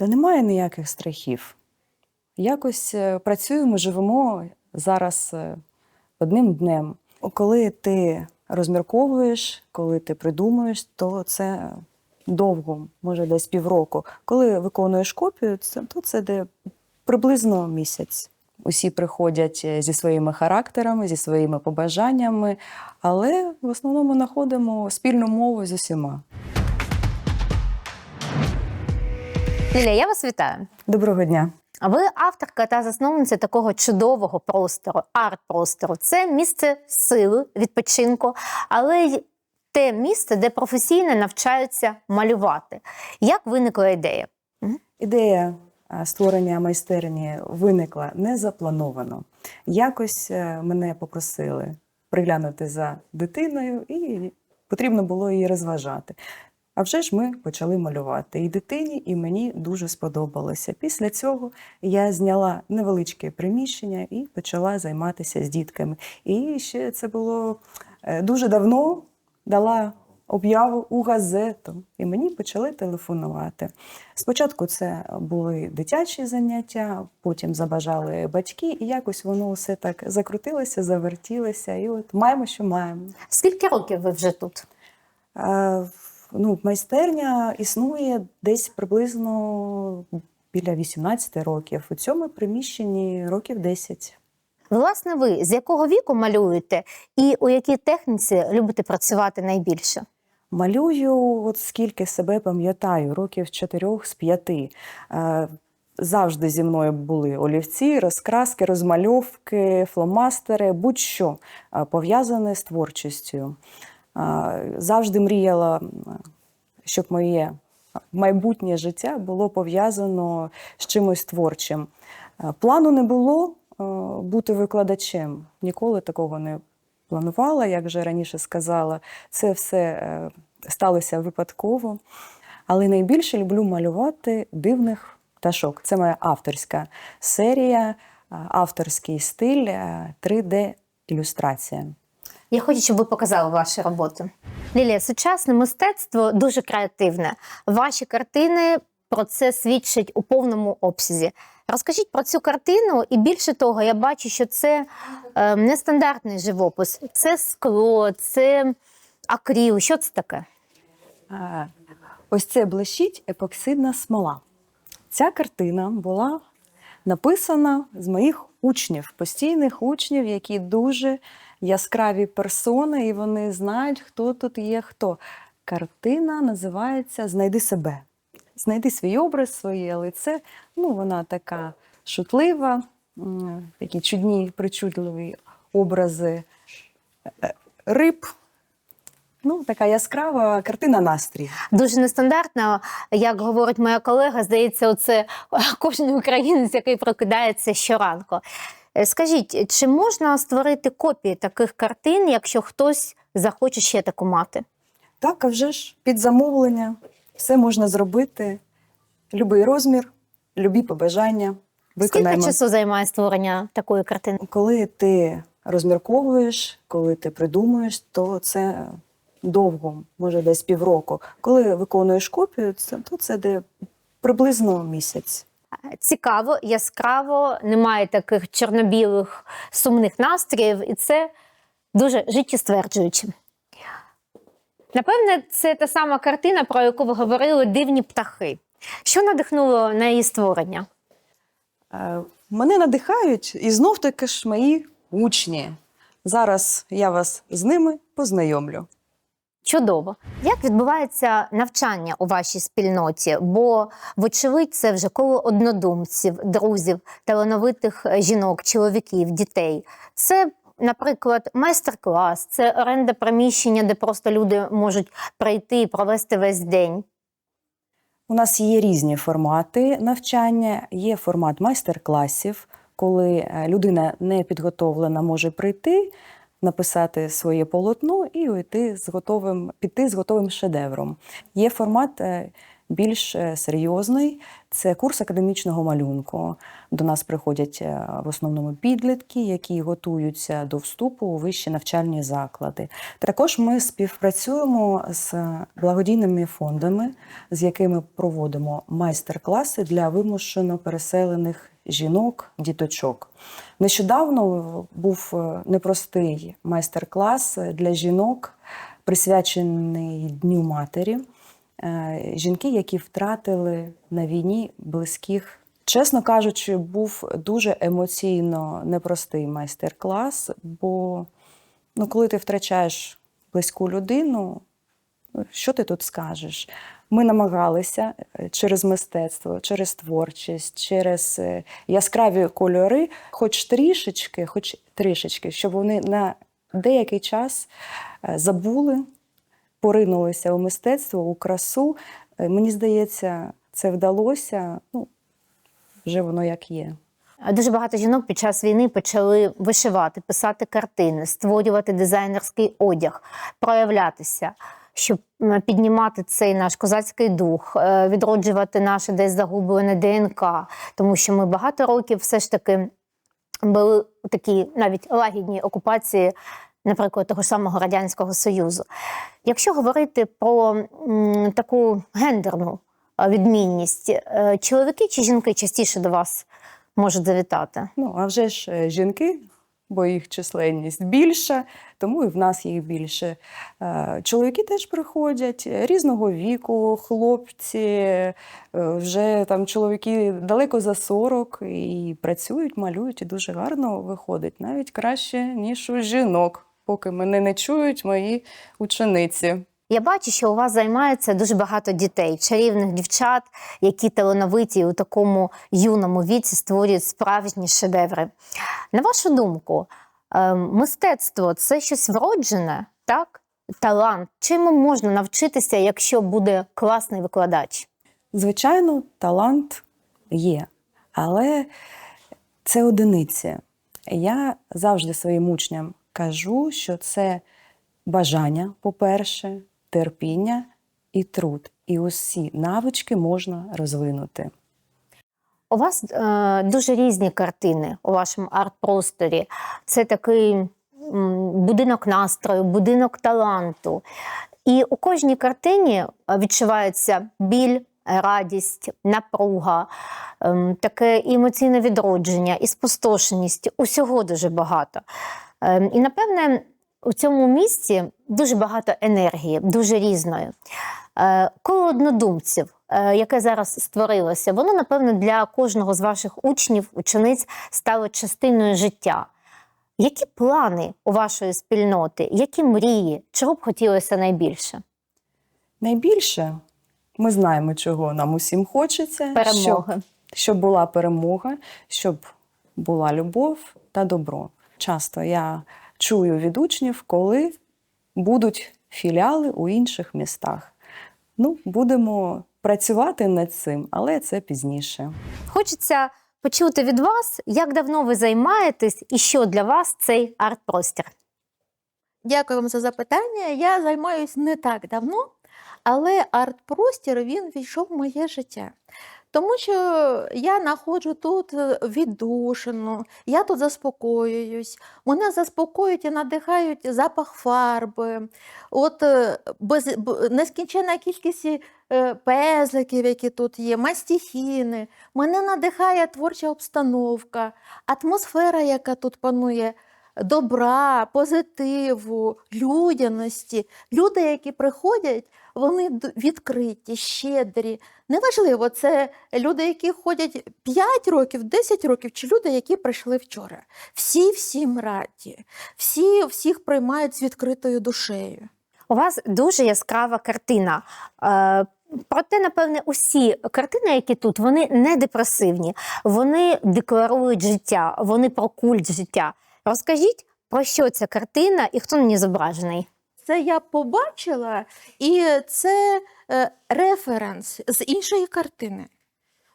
Та немає ніяких страхів. Якось е, працюємо, живемо зараз е, одним днем. Коли ти розмірковуєш, коли ти придумуєш, то це довго, може десь півроку. Коли виконуєш копію, то це де приблизно місяць. Усі приходять е, зі своїми характерами, зі своїми побажаннями, але в основному знаходимо спільну мову з усіма. Лілія, я вас вітаю. Доброго дня! Ви авторка та засновниця такого чудового простору, арт-простору. Це місце сили, відпочинку, але й те місце, де професійно навчаються малювати. Як виникла ідея? Ідея створення майстерні виникла незаплановано. Якось е, мене попросили приглянути за дитиною, і потрібно було її розважати. А вже ж ми почали малювати і дитині, і мені дуже сподобалося. Після цього я зняла невеличке приміщення і почала займатися з дітками. І ще це було е, дуже давно дала об'яву у газету, і мені почали телефонувати. Спочатку це були дитячі заняття, потім забажали батьки, і якось воно все так закрутилося, завертілося, і от маємо, що маємо. Скільки років ви вже тут? Ну, майстерня існує десь приблизно біля 18 років. У цьому приміщенні років 10. Власне, ви з якого віку малюєте і у якій техніці любите працювати найбільше? Малюю, от скільки себе пам'ятаю, років чотирьох з п'яти. Е, Завжди зі мною були олівці, розкраски, розмальовки, фломастери, будь-що е, пов'язане з творчістю. Е, Завжди мріяла, щоб моє майбутнє життя було пов'язано з чимось творчим. Е, Плану не було е, бути викладачем. Ніколи такого не планувала, як вже раніше сказала. Це все е, сталося випадково. Але найбільше люблю малювати дивних пташок. Це моя авторська серія, е, авторський стиль, е, 3D-ілюстрація. Я хочу, щоб ви показали ваші роботи. Лілія, сучасне мистецтво дуже креативне. Ваші картини про це свідчать у повному обсязі. Розкажіть про цю картину, і більше того, я бачу, що це е, нестандартний живопис. Це скло, це акріл. Що це таке? Е, Ось це блищить епоксидна смола. Ця картина була написана з моїх учнів, постійних учнів, які дуже яскраві персони, і вони знають, хто тут є хто. Картина називається Знайди себе. Знайди свій образ, своє лице. Ну, вона така шутлива, такі чудні, причудливі образи е, риб. Ну, така яскрава картина настрій. Дуже нестандартно, як говорить моя колега, здається, оце кожен українець, який прокидається щоранку. Е, Скажіть, чи можна створити копії таких картин, якщо хтось захоче ще таку мати? Так, а вже ж під замовлення все можна зробити. Любий розмір, любі побажання. Виконаємо. Скільки часу займає створення такої картини? Коли ти розмірковуєш, коли ти придумуєш, то це довго, може десь півроку. Коли виконуєш копію, то це де приблизно місяць. Цікаво, яскраво, немає таких чорно-білих сумних настроїв, і це дуже життєстверджуюче. Напевне, це та сама картина, про яку ви говорили дивні птахи. Що надихнуло на її створення? Е, Мене надихають і знов таки ж мої учні. Зараз я вас з ними познайомлю. Чудово. Як відбувається навчання у вашій спільноті? Бо, вочевидь, це вже коло однодумців, друзів, талановитих е, жінок, чоловіків, дітей. Це, наприклад, майстер-клас, це оренда приміщення, де просто люди можуть прийти і провести весь день. У нас є різні формати навчання. Є формат майстер-класів, коли е, людина не підготовлена може прийти, написати своє полотно і уйти з готовим, піти з готовим шедевром. Є формат е, більш е, серйозний. Це курс академічного малюнку. До нас приходять е, в основному підлітки, які готуються до вступу у вищі навчальні заклади. Також ми співпрацюємо з благодійними фондами, з якими проводимо майстер-класи для вимушено переселених жінок, діточок. Нещодавно був е, непростий майстер-клас для жінок, присвячений Дню матері. Е, Жінки, які втратили на війні близьких. Чесно кажучи, був дуже емоційно непростий майстер-клас, бо ну, коли ти втрачаєш близьку людину, що ти тут скажеш? Ми намагалися е, через мистецтво, через творчість, через е, яскраві кольори, хоч трішечки, хоч трішечки, щоб вони на деякий час е, забули, поринулися у мистецтво, у красу. Мені здається, це вдалося. Ну, вже воно як є. Дуже багато жінок під час війни почали вишивати, писати картини, створювати дизайнерський одяг, проявлятися, щоб піднімати цей наш козацький дух, е, відроджувати наше десь загублене ДНК, тому що ми багато років все ж таки були у такій навіть лагідній окупації, наприклад, того ж самого Радянського Союзу. Якщо говорити про таку гендерну відмінність, е, чоловіки чи жінки частіше до вас можуть завітати? Ну, а вже ж е, жінки, бо їх численність більша, тому і в нас їх більше. Е, Чоловіки теж приходять е, різного віку, хлопці, е, вже там чоловіки далеко за 40 і працюють, малюють, і дуже гарно виходить, навіть краще, ніж у жінок, поки мене не чують мої учениці. Я бачу, що у вас займається дуже багато дітей, чарівних дівчат, які талановиті у такому юному віці створюють справжні шедеври. На вашу думку, е, мистецтво це щось вроджене, так? Талант. Чому можна навчитися, якщо буде класний викладач? Звичайно, талант є, але це одиниці. Я завжди своїм учням кажу, що це бажання, по-перше, терпіння і труд. І усі навички можна розвинути. У вас е, дуже різні картини у вашому арт-просторі. Це такий будинок настрою, будинок таланту. І у кожній картині е, відчувається біль, радість, напруга, ем, таке емоційне відродження і спустошеність. Усього дуже багато. Ем, і напевне, у цьому місці дуже багато енергії, дуже різної. Е, Коло однодумців, е, яке зараз створилося, воно, напевно, для кожного з ваших учнів, учениць стало частиною життя. Які плани у вашої спільноти, які мрії, чого б хотілося найбільше? Найбільше ми знаємо, чого нам усім хочеться. Щоб, щоб була перемога, щоб була любов та добро. Часто я чую від учнів, коли будуть філіали у інших містах. Ну, будемо працювати над цим, але це пізніше. Хочеться почути від вас, як давно ви займаєтесь і що для вас цей арт-простір. Дякую вам за запитання. Я займаюся не так давно, але арт-простір він війшов в моє життя. Тому що я знаходжу тут е, віддушину, я тут заспокоююсь. Мене заспокоюють і надихають запах фарби, от е, без, нескінченна кількість е, пезликів, які тут є, мастихіни. Мене надихає творча обстановка, атмосфера, яка тут панує добра, позитиву, людяності. Люди, які приходять, вони відкриті, щедрі. Неважливо, це люди, які ходять 5 років, 10 років, чи люди, які прийшли вчора. Всі всім раді, всі всіх приймають з відкритою душею. У вас дуже яскрава картина. Е, Проте, напевне, усі картини, які тут, вони не депресивні, вони декларують життя, вони про культ життя. Розкажіть, про що ця картина і хто на ній зображений? Це я побачила, і це е, референс з іншої картини,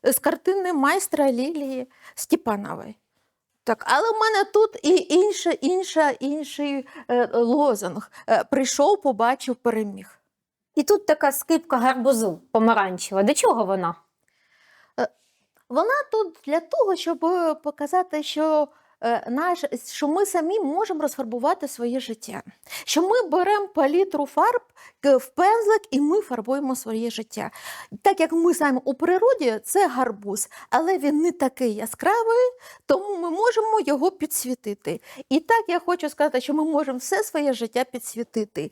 з картини майстра Лілії Степанової. Так, але в мене тут і інша, інша, інший е, лозунг. Е, прийшов, побачив, переміг. І тут така скипка гарбузу помаранчева. До чого вона? Вона тут для того, щоб показати, що, наш, що ми самі можемо розфарбувати своє життя. Що ми беремо палітру фарб в пензлик і ми фарбуємо своє життя. Так як ми самі у природі, це гарбуз, але він не такий яскравий, тому ми можемо його підсвітити. І так я хочу сказати, що ми можемо все своє життя підсвітити.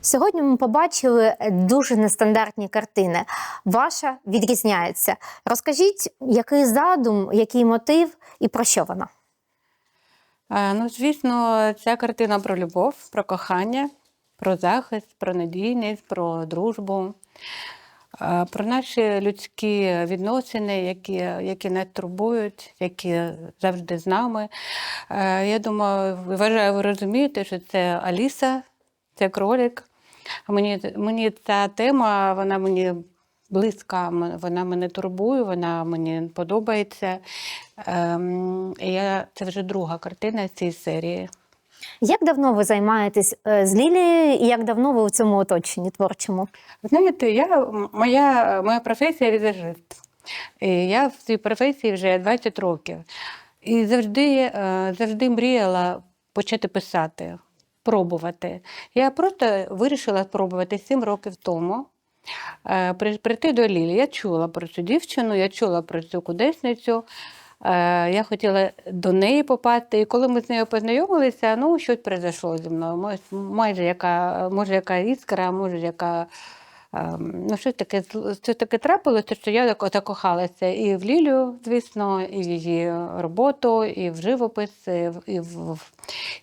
Сьогодні ми побачили е, дуже нестандартні картини. Ваша відрізняється. Розкажіть, який задум, який мотив і про що вона? Е, Ну, звісно, ця картина про любов, про кохання, про захист, про надійність, про дружбу, е, про наші людські відносини, які, які нас турбують, які завжди з нами. Е, Я думаю, вважаю, ви розумієте, що це Аліса, це кролик. Мені, мені ця тема, вона мені близька, вона мене турбує, вона мені подобається. Ем, я, це вже друга картина з цієї серії. Як давно ви займаєтесь е, з Лілією і як давно ви у цьому оточенні творчому? Ви Знаєте, я, моя, моя професія візажист. І я в цій професії вже 20 років. І завжди, е, завжди мріяла почати писати, пробувати. Я просто вирішила спробувати 7 років тому. Е, при- Прийти до Лілі. Я чула про цю дівчину, я чула про цю кудесницю. Е, Я хотіла до неї попасти. І коли ми з нею познайомилися, ну щось произошло зі мною. Майже яка, може, яка іскра, може, яка. Ем, Ну, щось таке, щось таке трапилося, що я закохалася і в Лілю, звісно, і в її роботу, і в живопис, і в, і в,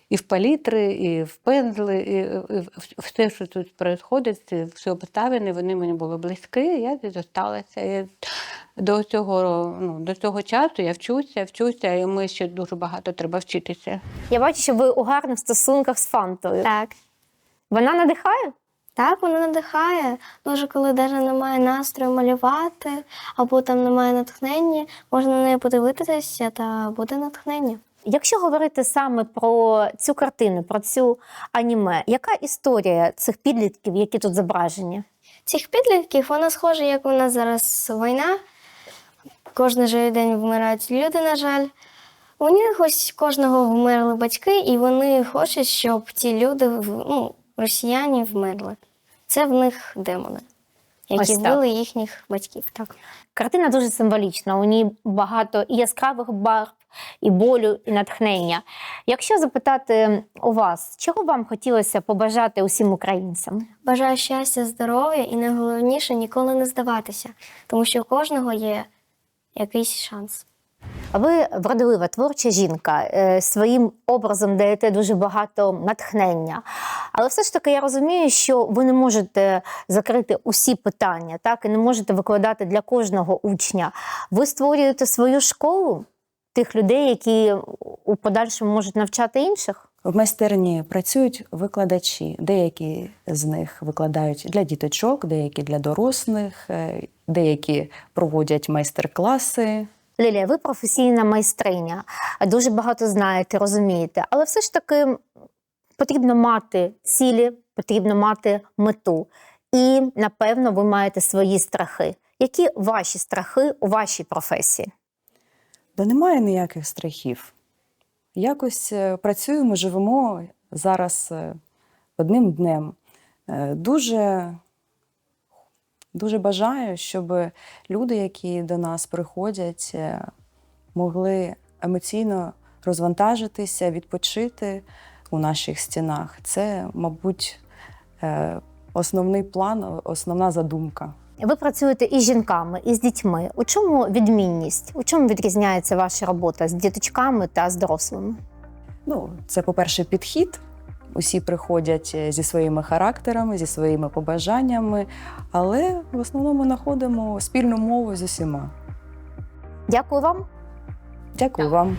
і в палітри, і в пензли, і, і все, що тут відбувається, всі обставини, вони мені були близькі, я зосталася. І до цього, ну, до цього часу я вчуся, вчуся, і ми ще дуже багато треба вчитися. Я бачу, що ви у гарних стосунках з фантою. Так. Вона надихає? Так, вона надихає. Дуже коли навіть немає настрою малювати, або там немає натхнення, можна на неї подивитися та буде натхнення. Якщо говорити саме про цю картину, про цю аніме, яка історія цих підлітків, які тут зображені? Цих підлітків вона схожа, як у нас зараз війна. Кожен же день вмирають люди, на жаль. У них ось кожного вмерли батьки, і вони хочуть, щоб ті люди, ну, росіяни, вмерли. Це в них демони, які вбили їхніх батьків. Так. Картина дуже символічна. У ній багато і яскравих барв, і болю, і натхнення. Якщо запитати у вас, чого вам хотілося побажати усім українцям? Бажаю щастя, здоров'я і найголовніше ніколи не здаватися, тому що у кожного є якийсь шанс. Ви вродлива творча жінка, е, своїм образом даєте дуже багато натхнення. Але все ж таки я розумію, що ви не можете закрити усі питання, так і не можете викладати для кожного учня. Ви створюєте свою школу тих людей, які у подальшому можуть навчати інших. В майстерні працюють викладачі. Деякі з них викладають для діточок, деякі для дорослих, е, деякі проводять майстер-класи. Лілія, ви професійна майстриня, дуже багато знаєте, розумієте, але все ж таки потрібно мати цілі, потрібно мати мету. І, напевно, ви маєте свої страхи. Які ваші страхи у вашій професії? Да немає ніяких страхів. Якось е, працюємо, живемо зараз е, одним днем. Е, Дуже, дуже бажаю, щоб люди, які до нас приходять, могли емоційно розвантажитися, відпочити у наших стінах. Це, мабуть, е, основний план, основна задумка. Ви працюєте із жінками, і з дітьми. У чому відмінність? У чому відрізняється ваша робота з діточками та з дорослими? Ну, це, по-перше, підхід. Усі приходять е, зі своїми характерами, зі своїми побажаннями, але в основному знаходимо спільну мову з усіма. Дякую вам. Дякую вам.